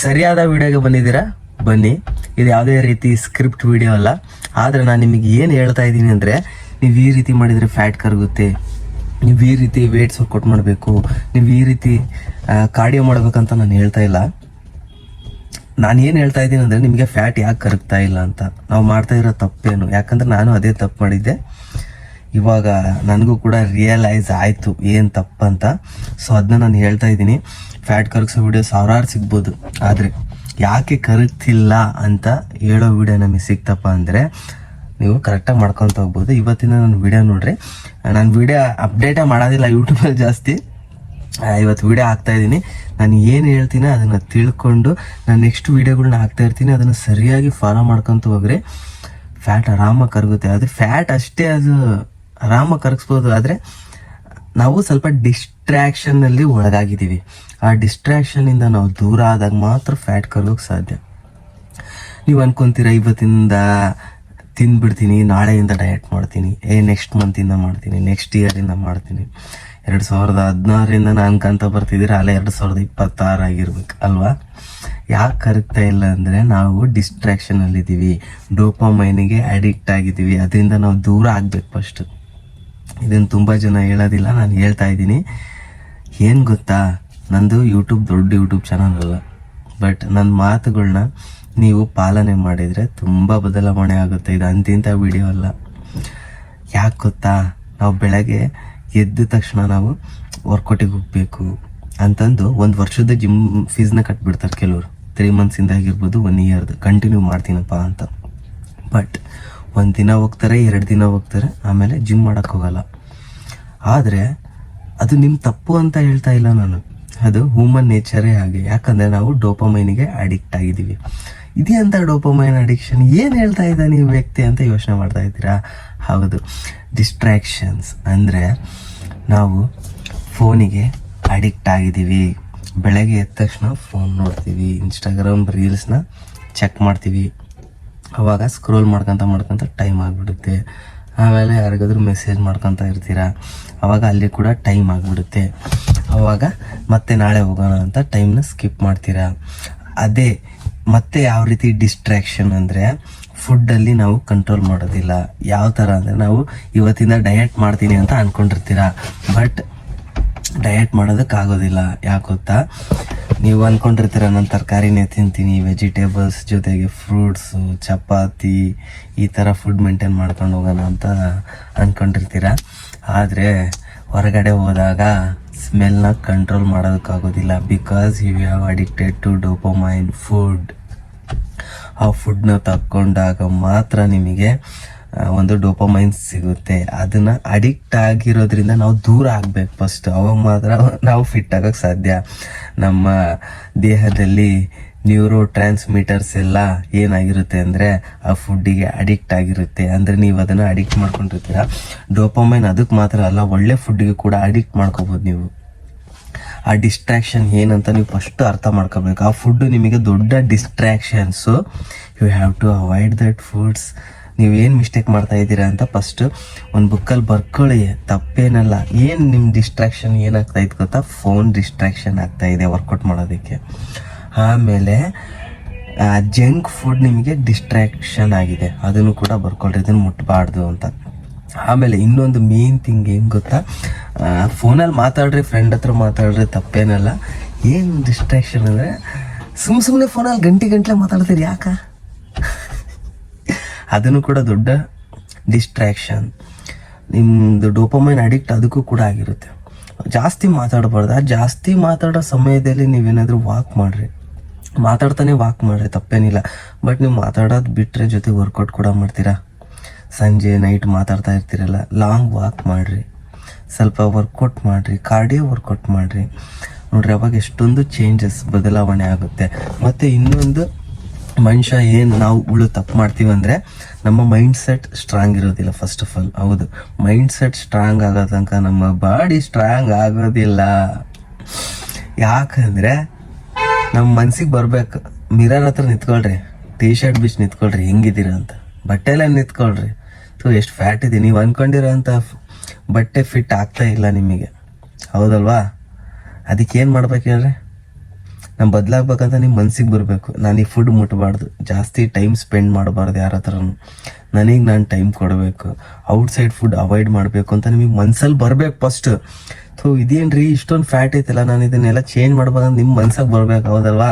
ಸರಿಯಾದ ವಿಡಿಯೋಗೆ ಬಂದಿದ್ದೀರಾ? ಬನ್ನಿ. ಇದು ಯಾವುದೇ ರೀತಿ ಸ್ಕ್ರಿಪ್ಟ್ ವಿಡಿಯೋ ಅಲ್ಲ. ಆದರೆ ನಾನು ನಿಮಗೆ ಏನು ಹೇಳ್ತಾ ಇದ್ದೀನಿ ಅಂದರೆ, ನೀವು ಈ ರೀತಿ ಮಾಡಿದರೆ ಫ್ಯಾಟ್ ಕರಗುತ್ತೆ. ನೀವು ಈ ರೀತಿ ವೇಟ್ಸ್ ವರ್ಕೌಟ್ ಮಾಡಬೇಕು. ನೀವು ಈ ರೀತಿ ಕಾರ್ಡಿಯೋ ಮಾಡಬೇಕಂತ ನಾನು ಹೇಳ್ತಾ ಇಲ್ಲ. ನಾನು ಏನು ಹೇಳ್ತಾ ಇದ್ದೀನಿ ಅಂದರೆ, ನಿಮಗೆ ಫ್ಯಾಟ್ ಯಾಕೆ ಕರಗ್ತಾ ಇಲ್ಲ ಅಂತ. ನಾವು ಮಾಡ್ತಾ ಇರೋ ತಪ್ಪೇನು. ಯಾಕಂದ್ರೆ ನಾನು ಅದೇ ತಪ್ಪು ಮಾಡಿದ್ದೆ. ಇವಾಗ ನನಗೂ ಕೂಡ ರಿಯಲೈಸ್ ಆಯಿತು ಏನು ತಪ್ಪಂತ. ಸೊ ಅದನ್ನ ನಾನು ಹೇಳ್ತಾ ಇದ್ದೀನಿ. ಫ್ಯಾಟ್ ಕರಗಿಸೋ ವಿಡಿಯೋ ಸಾವಿರಾರು ಸಿಗ್ಬೋದು. ಆದರೆ ಯಾಕೆ ಕರಗ್ತಿಲ್ಲ ಅಂತ ಹೇಳೋ ವಿಡಿಯೋ ನಮಗೆ ಸಿಕ್ತಪ್ಪ ಅಂದರೆ ನೀವು ಕರೆಕ್ಟಾಗಿ ಮಾಡ್ಕೊತ ಹೋಗ್ಬೋದು. ಇವತ್ತಿನ ನನ್ನ ವಿಡಿಯೋ ನೋಡ್ರಿ. ನಾನು ವಿಡಿಯೋ ಅಪ್ಡೇಟೇ ಮಾಡೋದಿಲ್ಲ ಯೂಟ್ಯೂಬಲ್ಲಿ ಜಾಸ್ತಿ. ಇವತ್ತು ವಿಡಿಯೋ ಹಾಕ್ತಾ ಇದ್ದೀನಿ. ನಾನು ಏನು ಹೇಳ್ತೀನಿ ಅದನ್ನು ತಿಳ್ಕೊಂಡು ನಾನು ನೆಕ್ಸ್ಟ್ ವಿಡಿಯೋಗಳನ್ನ ಹಾಕ್ತಾ ಇರ್ತೀನಿ. ಅದನ್ನು ಸರಿಯಾಗಿ ಫಾಲೋ ಮಾಡ್ಕೊತ ಹೋಗ್ರಿ. ಫ್ಯಾಟ್ ಆರಾಮಾಗಿ ಕರಗುತ್ತೆ. ಅದು ಫ್ಯಾಟ್ ಅಷ್ಟೇ ಅದು ಆರಾಮಾಗಿ ಕರಗಿಸ್ಬೋದು. ಆದರೆ ನಾವು ಸ್ವಲ್ಪ ಡಿಸ್ಟ್ರ್ಯಾಕ್ಷನ್ನಲ್ಲಿ ಒಳಗಾಗಿದ್ದೀವಿ. ಆ ಡಿಸ್ಟ್ರ್ಯಾಕ್ಷನಿಂದ ನಾವು ದೂರ ಆದಾಗ ಮಾತ್ರ ಫ್ಯಾಟ್ ಕರಗೋಕೆ ಸಾಧ್ಯ. ನೀವು ಅನ್ಕೊಂತೀರ, ಇವತ್ತಿಂದ ತಿಂದ್ಬಿಡ್ತೀನಿ ನಾಳೆಯಿಂದ ಡಯಟ್ ಮಾಡ್ತೀನಿ, ಏ ನೆಕ್ಸ್ಟ್ ಮಂತಿಂದ ಮಾಡ್ತೀನಿ ನೆಕ್ಸ್ಟ್ ಇಯರಿಂದ ಮಾಡ್ತೀನಿ. ಎರಡು ಸಾವಿರದ ಹದಿನಾರರಿಂದ ನಾನು ಕಂತ ಬರ್ತಿದ್ದೀರ, ಅಲ್ಲ ಎರಡು ಸಾವಿರದ ಇಪ್ಪತ್ತಾರು ಆಗಿರ್ಬೇಕು, ಅಲ್ವಾ? ಯಾಕೆ ಕರಗ್ತಾ ಇಲ್ಲ ಅಂದರೆ ನಾವು ಡಿಸ್ಟ್ರಾಕ್ಷನಲ್ಲಿದ್ದೀವಿ ಡೋಪಮೈನಿಗೆ ಅಡಿಕ್ಟ್ ಆಗಿದ್ದೀವಿ ಅದರಿಂದ ನಾವು ದೂರ ಆಗ್ಬೇಕು ಫಸ್ಟ್ ಇದನ್ನು ತುಂಬ ಜನ ಹೇಳೋದಿಲ್ಲ, ನಾನು ಹೇಳ್ತಾ ಇದ್ದೀನಿ. ಏನು ಗೊತ್ತಾ? ನಂದು ಯೂಟ್ಯೂಬ್ ದೊಡ್ಡ ಯೂಟ್ಯೂಬ್ ಚಾನಲ್ ಅಲ್ಲ. ಬಟ್ ನನ್ನ ಮಾತುಗಳನ್ನ ನೀವು ಪಾಲನೆ ಮಾಡಿದರೆ ತುಂಬ ಬದಲಾವಣೆ ಆಗುತ್ತೆ. ಇದು ಅಂತಿಂಥ ವಿಡಿಯೋ ಅಲ್ಲ. ಯಾಕೆ ಗೊತ್ತಾ? ನಾವು ಬೆಳಗ್ಗೆ ಎದ್ದ ತಕ್ಷಣ ನಾವು ವರ್ಕೌಟಿಗೆ ಹೋಗಬೇಕು ಅಂತಂದು ಒಂದು ವರ್ಷದ ಜಿಮ್ ಫೀಸ್ನ ಕಟ್ಬಿಡ್ತಾರೆ ಕೆಲವರು. ತ್ರೀ ಮಂತ್ಸಿಂದ ಆಗಿರ್ಬೋದು ಒನ್ ಇಯರ್ದು ಕಂಟಿನ್ಯೂ ಮಾಡ್ತೀನಪ್ಪ ಅಂತ. ಬಟ್ ಒಂದು ದಿನ ಹೋಗ್ತಾರೆ, ಎರಡು ದಿನ ಹೋಗ್ತಾರೆ, ಆಮೇಲೆ ಜಿಮ್ ಮಾಡೋಕ್ಕೆ ಹೋಗಲ್ಲ. ಆದರೆ ಅದು ನಿಮ್ಮ ತಪ್ಪು ಅಂತ ಹೇಳ್ತಾ ಇಲ್ಲ ನಾನು. ಅದು ಹ್ಯೂಮನ್ ನೇಚರೇ ಹಾಗೆ. ಯಾಕಂದರೆ ನಾವು ಡೋಪಮೈನಿಗೆ ಅಡಿಕ್ಟ್ ಆಗಿದ್ದೀವಿ. ಇದೇ ಅಂತ ಡೋಪಮೈನ್ ಅಡಿಕ್ಷನ್ ಏನು ಹೇಳ್ತಾ ಇದ್ದಾನೆ ಈ ವ್ಯಕ್ತಿ ಅಂತ ಯೋಚನೆ ಮಾಡ್ತಾ ಇದ್ದೀರಾ? ಹೌದು. ಡಿಸ್ಟ್ರಾಕ್ಷನ್ಸ್ ಅಂದರೆ ನಾವು ಫೋನಿಗೆ ಅಡಿಕ್ಟ್ ಆಗಿದ್ದೀವಿ. ಬೆಳಗ್ಗೆ ಎದ್ದ ತಕ್ಷಣ ಫೋನ್ ನೋಡ್ತೀವಿ. ಇನ್ಸ್ಟಾಗ್ರಾಮ್ ರೀಲ್ಸ್ನ ಚೆಕ್ ಮಾಡ್ತೀವಿ. ಅವಾಗ ಸ್ಕ್ರೋಲ್ ಮಾಡ್ಕೊತ ಮಾಡ್ಕೊತ ಟೈಮ್ ಆಗಿಬಿಡುತ್ತೆ. ಆಮೇಲೆ ಯಾರಿಗಾದ್ರೂ ಮೆಸೇಜ್ ಮಾಡ್ಕೊತ ಇರ್ತೀರಾ? ಅವಾಗ ಅಲ್ಲಿ ಕೂಡ ಟೈಮ್ ಆಗಿಬಿಡುತ್ತೆ. ಅವಾಗ ಮತ್ತೆ ನಾಳೆ ಹೋಗೋಣ ಅಂತ ಟೈಮ್ನ ಸ್ಕಿಪ್ ಮಾಡ್ತೀರಾ? ಅದೇ ಮತ್ತೆ ಯಾವ ರೀತಿ ಡಿಸ್ಟ್ರ್ಯಾಕ್ಷನ್ ಅಂದರೆ ಫುಡ್ಡಲ್ಲಿ ನಾವು ಕಂಟ್ರೋಲ್ ಮಾಡೋದಿಲ್ಲ. ಯಾವ ಥರ ಅಂದರೆ ನಾವು ಇವತ್ತಿಂದ ಡಯಟ್ ಮಾಡ್ತೀನಿ ಅಂತ ಅಂದ್ಕೊಂಡಿರ್ತೀರ ಬಟ್ ಡಯಟ್ ಮಾಡೋದಕ್ಕಾಗೋದಿಲ್ಲ. ಯಾಕೆ ಗೊತ್ತಾ? ನೀವು ಅಂದ್ಕೊಂಡಿರ್ತೀರ ನಾನು ತರಕಾರಿನೇ ತಿಂತೀನಿ ವೆಜಿಟೇಬಲ್ಸ್ ಜೊತೆಗೆ ಫ್ರೂಟ್ಸು ಚಪಾತಿ, ಈ ಥರ ಫುಡ್ ಮೇಂಟೈನ್ ಮಾಡ್ಕೊಂಡು ಹೋಗೋಣ ಅಂತ ಅಂದ್ಕೊಂಡಿರ್ತೀರ ಆದರೆ ಹೊರಗಡೆ ಹೋದಾಗ ಸ್ಮೆಲ್ನ control ಮಾಡೋದಕ್ಕಾಗೋದಿಲ್ಲ because you have addicted to dopamine food ಆ ಫುಡ್ನ ತಕ್ಕೊಂಡಾಗ ಮಾತ್ರ ನಿಮಗೆ ಒಂದು ಡೋಪಮೈನ್ ಸಿಗುತ್ತೆ. ಅದನ್ನ ಅಡಿಕ್ಟ್ ಆಗಿರೋದ್ರಿಂದ ನಾವು ದೂರ ಆಗ್ಬೇಕು ಫಸ್ಟ್ ಅವಾಗ ಮಾತ್ರ ನಾವು ಫಿಟ್ ಆಗಕ್ಕೆ ಸಾಧ್ಯ. ನಮ್ಮ ದೇಹದಲ್ಲಿ ನ್ಯೂರೋ ಟ್ರಾನ್ಸ್ಮಿಟರ್ಸ್ ಎಲ್ಲ ಏನಾಗಿರುತ್ತೆ ಅಂದರೆ ಆ ಫುಡ್ಡಿಗೆ ಅಡಿಕ್ಟ್ ಆಗಿರುತ್ತೆ. ಅಂದರೆ ನೀವು ಅದನ್ನು ಅಡಿಕ್ಟ್ ಮಾಡ್ಕೊಂಡಿರ್ತೀರ? ಡೋಪಮೈನ್ ಅದಕ್ಕೆ ಮಾತ್ರ ಅಲ್ಲ, ಒಳ್ಳೆ ಫುಡ್ಡಿಗೆ ಕೂಡ ಅಡಿಕ್ಟ್ ಮಾಡ್ಕೋಬೋದು ನೀವು. ಆ ಡಿಸ್ಟ್ರಾಕ್ಷನ್ ಏನಂತ ನೀವು ಫಸ್ಟ್ ಅರ್ಥ ಮಾಡ್ಕೋಬೇಕು. ಆ ಫುಡ್ ನಿಮಗೆ ದೊಡ್ಡ distractions you have to avoid that foods ನೀವು ಏನು ಮಿಸ್ಟೇಕ್ ಮಾಡ್ತಾ ಇದ್ದೀರಾ ಅಂತ ಫಸ್ಟ್ ಒಂದು ಬುಕ್ಕಲ್ಲಿ ಬರ್ಕೊಳ್ಳಿ. ತಪ್ಪೇನಲ್ಲ. ಏನು ನಿಮ್ಮ ಡಿಸ್ಟ್ರಾಕ್ಷನ್ ಏನಾಗ್ತಾ ಇತ್ತು ಗೊತ್ತಾ? ಫೋನ್ ಡಿಸ್ಟ್ರಾಕ್ಷನ್ ಆಗ್ತಾ ಇದೆ ವರ್ಕೌಟ್ ಮಾಡೋದಕ್ಕೆ. ಆಮೇಲೆ ಜಂಕ್ ಫುಡ್ ನಿಮಗೆ ಡಿಸ್ಟ್ರಾಕ್ಷನ್ ಆಗಿದೆ. ಅದನ್ನು ಕೂಡ ಬರ್ಕೊಳ್ರಿ. ಇದನ್ನು ಮುಟ್ಟಬಾರ್ದು ಅಂತ. ಆಮೇಲೆ ಇನ್ನೊಂದು ಮೇನ್ ಥಿಂಗ್ ಏನು ಗೊತ್ತಾ? ಫೋನಲ್ಲಿ ಮಾತಾಡ್ರಿ ಫ್ರೆಂಡ್ ಹತ್ರ ಮಾತಾಡ್ರಿ, ತಪ್ಪೇನಲ್ಲ. ಏನು ಡಿಸ್ಟ್ರಾಕ್ಷನ್ ಅಂದರೆ ಸುಮ್ಮ ಸುಮ್ಮನೆ ಫೋನಲ್ಲಿ ಗಂಟೆ ಗಂಟಲೆ ಮಾತಾಡ್ತೀರಿ ಯಾಕ? ಅದನ್ನು ಕೂಡ ದೊಡ್ಡ ಡಿಸ್ಟ್ರಾಕ್ಷನ್ ನಿಮ್ಮದು ಡೋಪಮೈನ್ ಅಡಿಕ್ಟ್ ಅದಕ್ಕೂ ಕೂಡ ಆಗಿರುತ್ತೆ. ಜಾಸ್ತಿ ಮಾತಾಡಬಾರ್ದು. ಆ ಜಾಸ್ತಿ ಮಾತಾಡೋ ಸಮಯದಲ್ಲಿ ನೀವೇನಾದರೂ ವಾಕ್ ಮಾಡಿರಿ. ಮಾತಾಡ್ತಾನೆ ವಾಕ್ ಮಾಡಿರಿ, ತಪ್ಪೇನಿಲ್ಲ. ಬಟ್ ನೀವು ಮಾತಾಡೋದು ಬಿಟ್ಟರೆ ಜೊತೆ ವರ್ಕೌಟ್ ಕೂಡ ಮಾಡ್ತೀರಾ? ಸಂಜೆ ನೈಟ್ ಮಾತಾಡ್ತಾ ಇರ್ತೀರಲ್ಲ ಲಾಂಗ್ ವಾಕ್ ಮಾಡಿರಿ. ಸ್ವಲ್ಪ ವರ್ಕೌಟ್ ಮಾಡಿರಿ ಕಾರ್ಡಿಯೋ ವರ್ಕೌಟ್ ಮಾಡಿರಿ. ನೋಡ್ರಿ, ಅವಾಗ ಎಷ್ಟೊಂದು ಚೇಂಜಸ್ ಬದಲಾವಣೆ ಆಗುತ್ತೆ. ಮತ್ತು ಇನ್ನೊಂದು ಮನುಷ್ಯ ಏನು ನಾವು ಉಳು ತಪ್ಪು ಮಾಡ್ತೀವಿ ಅಂದರೆ ನಮ್ಮ ಮೈಂಡ್ ಸೆಟ್ ಸ್ಟ್ರಾಂಗ್ ಇರೋದಿಲ್ಲ ಫಸ್ಟ್ ಆಫ್ ಆಲ್ ಹೌದು. ಮೈಂಡ್ ಸೆಟ್ ಸ್ಟ್ರಾಂಗ್ ಆಗೋ ತನಕ ನಮ್ಮ ಬಾಡಿ ಸ್ಟ್ರಾಂಗ್ ಆಗೋದಿಲ್ಲ. ಯಾಕಂದರೆ ನಮ್ಮ ಮನ್ಸಿಗೆ ಬರಬೇಕು. ಮಿರರ್ ಹತ್ರ ನಿಂತ್ಕೊಳ್ರಿ. ಟೀ ಶರ್ಟ್ ಬಿಚ್ಚಿ ನಿಂತ್ಕೊಳ್ರಿ. ಹೆಂಗಿದ್ದೀರ ಅಂತ. ಬಟ್ಟೆಲ್ಲ ನಿಂತ್ಕೊಳ್ರಿ. ಸೊ ಎಷ್ಟು ಫ್ಯಾಟ್ ಇದೆ ನೀವು ಅಂದ್ಕೊಂಡಿರೋ ಅಂಥ ಬಟ್ಟೆ ಫಿಟ್ ಆಗ್ತಾ ಇಲ್ಲ ನಿಮಗೆ. ಹೌದಲ್ವಾ? ಅದಕ್ಕೆ ಏನು ಮಾಡ್ಬೇಕು ಹೇಳ್ರಿ? ನಾನು ಬದಲಾಗ್ಬೇಕಂತ ನಿಮ್ಮ ಮನ್ಸಿಗೆ ಬರಬೇಕು. ನಾನು ಈ ಫುಡ್ ಮುಟ್ಟಬಾರ್ದು ಜಾಸ್ತಿ ಟೈಮ್ ಸ್ಪೆಂಡ್ ಮಾಡಬಾರ್ದು ಯಾರ ಹತ್ರನು. ನನಗೆ ನಾನು ಟೈಮ್ ಕೊಡಬೇಕು. ಔಟ್ಸೈಡ್ ಫುಡ್ ಅವಾಯ್ಡ್ ಮಾಡಬೇಕು ಅಂತ ನಿಮಗೆ ಮನ್ಸಲ್ಲಿ ಬರಬೇಕು ಫಸ್ಟ್ ಸೊ ಇದೇನ್ರಿ? ಇಷ್ಟೊಂದು ಫ್ಯಾಟ್ ಐತಲ್ಲ, ನಾನು ಇದನ್ನೆಲ್ಲ ಚೇಂಜ್ ಮಾಡ್ಬೇಕಂತ ನಿಮ್ಮ ಮನ್ಸಾಗ ಬರ್ಬೇಕು, ಹೌದಲ್ವಾ?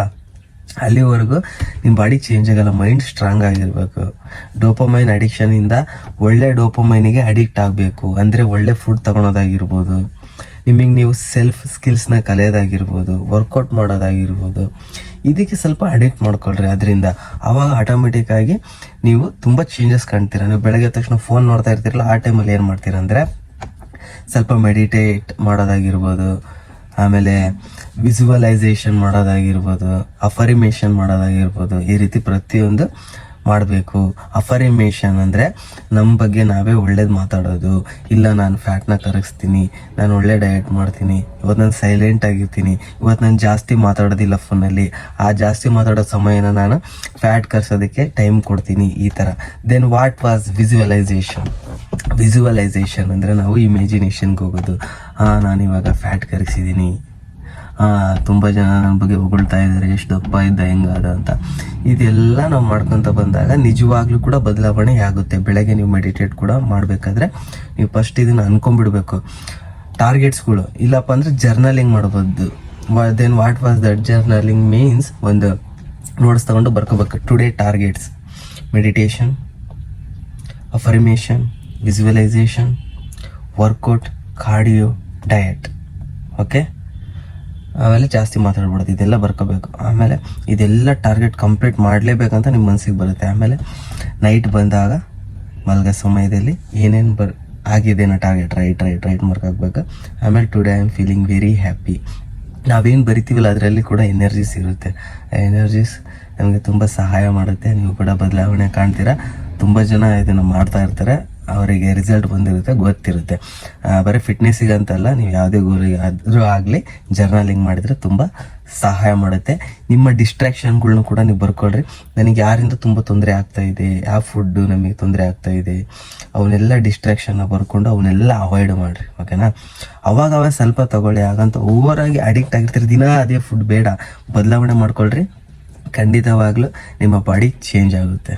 ಅಲ್ಲಿವರೆಗೂ ನಿಮ್ಮ ಬಾಡಿ ಚೇಂಜ್ ಆಗಲ್ಲ ಮೈಂಡ್ ಸ್ಟ್ರಾಂಗ್ ಆಗಿರಬೇಕು. ಡೋಪಮೈನ್ ಅಡಿಕ್ಷನಿಂದ ಒಳ್ಳೆ ಡೋಪಮೈನಿಗೆ ಅಡಿಕ್ಟ್ ಆಗಬೇಕು. ಅಂದರೆ ಒಳ್ಳೆ ಫುಡ್ ತಗೊಳೋದಾಗಿರ್ಬೋದು. ನಿಮಗೆ ನೀವು ಸೆಲ್ಫ್ ಸ್ಕಿಲ್ಸ್ನ ಕಲಿಯೋದಾಗಿರ್ಬೋದು ವರ್ಕೌಟ್ ಮಾಡೋದಾಗಿರ್ಬೋದು, ಇದಕ್ಕೆ ಸ್ವಲ್ಪ ಅಡಿಕ್ಟ್ ಮಾಡ್ಕೊಳ್ರಿ. ಅದರಿಂದ ಆವಾಗ ಆಟೋಮೆಟಿಕ್ಕಾಗಿ ನೀವು ತುಂಬ ಚೇಂಜಸ್ ಕಾಣ್ತೀರ. ನೀವು ಬೆಳಗ್ಗೆ ತಕ್ಷಣ ಫೋನ್ ನೋಡ್ತಾ ಇರ್ತೀರಲ್ಲ, ಆ ಟೈಮಲ್ಲಿ ಏನು ಮಾಡ್ತೀರಾ ಅಂದರೆ ಸ್ವಲ್ಪ ಮೆಡಿಟೇಟ್ ಮಾಡೋದಾಗಿರ್ಬೋದು, ಆಮೇಲೆ ವಿಜುವಲೈಸೇಷನ್ ಮಾಡೋದಾಗಿರ್ಬೋದು ಅಫರಿಮೇಷನ್ ಮಾಡೋದಾಗಿರ್ಬೋದು, ಈ ರೀತಿ ಪ್ರತಿಯೊಂದು ಮಾಡಬೇಕು. ಅಫರಿಮೇಷನ್ ಅಂದರೆ ನಮ್ಮ ಬಗ್ಗೆ ನಾವೇ ಒಳ್ಳೇದು ಮಾತಾಡೋದು. ಇಲ್ಲ, ನಾನು ಫ್ಯಾಟ್ನ ಕರಗಿಸ್ತೀನಿ, ನಾನು ಒಳ್ಳೆ ಡಯಟ್ ಮಾಡ್ತೀನಿ ಇವತ್ತು ನಾನು ಸೈಲೆಂಟ್ ಆಗಿರ್ತೀನಿ ಇವತ್ತು ನಾನು ಜಾಸ್ತಿ ಮಾತಾಡೋದಿಲ್ಲ ಫೋನಲ್ಲಿ ಆ ಜಾಸ್ತಿ ಮಾತಾಡೋ ಸಮಯನ ನಾನು ಫ್ಯಾಟ್ ಕರ್ಸೋದಕ್ಕೆ ಟೈಮ್ ಕೊಡ್ತೀನಿ ಈ ಥರ then what was visualization visualization ಅಂದರೆ ನಾವು ಇಮ್ಯಾಜಿನೇಷನ್ಗೆ ಹೋಗೋದು. ಹಾಂ ನಾನು ಇವಾಗ ಫ್ಯಾಟ್ ಕರಗಿಸಿದ್ದೀನಿ ತುಂಬ ಜನ ನನ್ನ ಬಗ್ಗೆ ಹೊಗಳ್ತಾ ಇದ್ದಾರೆ, ಎಷ್ಟು ದಪ್ಪ ಇದ್ದ, ಹೆಂಗಾದ ಅಂತ. ಇದೆಲ್ಲ ನಾವು ಮಾಡ್ಕೊತ ಬಂದಾಗ ನಿಜವಾಗ್ಲೂ ಕೂಡ ಬದಲಾವಣೆ ಆಗುತ್ತೆ. ಬೆಳಗ್ಗೆ ನೀವು ಮೆಡಿಟೇಟ್ ಕೂಡ ಮಾಡಬೇಕಾದ್ರೆ ನೀವು ಫಸ್ಟ್ ಇದನ್ನು ಅನ್ಕೊಂಡ್ಬಿಡ್ಬೇಕು. ಟಾರ್ಗೆಟ್ಸ್ಗಳು ಇಲ್ಲಪ್ಪ ಅಂದರೆ ಜರ್ನಲಿಂಗ್ ಮಾಡ್ಬೋದು. Then what was that journaling means ಒಂದು ನೋಟ್ಸ್ ತಗೊಂಡು ಬರ್ಕೋಬೇಕು. Today targets meditation affirmation visualization workout cardio diet okay ಆಮೇಲೆ ಜಾಸ್ತಿ ಮಾತಾಡ್ಬಾರ್ದು, ಇದೆಲ್ಲ ಬರ್ಕೋಬೇಕು. ಆಮೇಲೆ ಇದೆಲ್ಲ ಟಾರ್ಗೆಟ್ ಕಂಪ್ಲೀಟ್ ಮಾಡಲೇಬೇಕಂತ ನಿಮ್ಮ ಮನಸ್ಸಿಗೆ ಬರುತ್ತೆ. ಆಮೇಲೆ ನೈಟ್ ಬಂದಾಗ ಮಲ್ಗ ಸಮಯದಲ್ಲಿ ಏನೇನು ಬರ್, ಆಗಿದೆ ನಾ target right right right mark ಆಗಬೇಕು ಆಮೇಲೆ today I am feeling very happy ನಾವೇನು ಬರಿತೀವಲ್ಲ, ಅದರಲ್ಲಿ ಕೂಡ ಎನರ್ಜೀಸ್ ಇರುತ್ತೆ. ಎನರ್ಜೀಸ್ ನಮಗೆ ತುಂಬ ಸಹಾಯ ಮಾಡುತ್ತೆ. ನೀವು ಕೂಡ ಬದಲಾವಣೆ ಕಾಣ್ತೀರಾ. ತುಂಬ ಜನ ಇದನ್ನು ಮಾಡ್ತಾ ಇರ್ತಾರೆ. ಅವರಿಗೆ ರಿಸಲ್ಟ್ ಬಂದಿರುತ್ತೆ, ಗೊತ್ತಿರುತ್ತೆ. ಬರೀ ಫಿಟ್ನೆಸ್ಸಿಗೆ ಅಂತಲ್ಲ ನೀವು ಯಾವುದೇ ಗುರಿಗೆ ಆದರೂ ಆಗಲಿ ಜರ್ನಲಿಂಗ್ ಮಾಡಿದರೆ ತುಂಬ ಸಹಾಯ ಮಾಡುತ್ತೆ. ನಿಮ್ಮ ಡಿಸ್ಟ್ರಾಕ್ಷನ್ಗಳ್ನು ಕೂಡ ನೀವು ಬರ್ಕೊಳ್ರಿ. ನನಗೆ ಯಾರಿಂದ ತುಂಬ ತೊಂದರೆ ಆಗ್ತಾ ಇದೆ, ಯಾವ ಫುಡ್ಡು ನಮಗೆ ತೊಂದರೆ ಆಗ್ತಾ ಇದೆ, ಅವನ್ನೆಲ್ಲ ಡಿಸ್ಟ್ರಾಕ್ಷನ್ನ ಬರ್ಕೊಂಡು ಅವನ್ನೆಲ್ಲ ಅವಾಯ್ಡ್ ಮಾಡಿರಿ ಓಕೆನಾ ಅವಾಗ ಅವಾಗ ಸ್ವಲ್ಪ ತಗೊಳ್ಳಿ, ಹಾಗಂತ ಆಗಿ ಅಡಿಕ್ಟ್ ಆಗಿರ್ತೀರಿ, ದಿನ ಅದೇ ಫುಡ್ ಬೇಡ. ಬದಲಾವಣೆ ಮಾಡ್ಕೊಳ್ರಿ. ಖಂಡಿತವಾಗ್ಲೂ ನಿಮ್ಮ ಬಾಡಿ ಚೇಂಜ್ ಆಗುತ್ತೆ.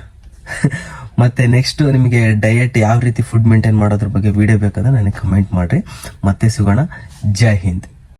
ಮತ್ತೆ ನೆಕ್ಸ್ಟ್ ನಿಮಗೆ ಡಯಟ್ ಯಾವ ರೀತಿ ಫುಡ್ ಮೇಂಟೈನ್ ಮಾಡೋದ್ರ ಬಗ್ಗೆ ವಿಡಿಯೋ ಬೇಕಾದ್ರೆ ನನಗೆ ಕಮೆಂಟ್ ಮಾಡಿರಿ. ಮತ್ತೆ ಸಿಗೋಣ. ಜೈ ಹಿಂದ್.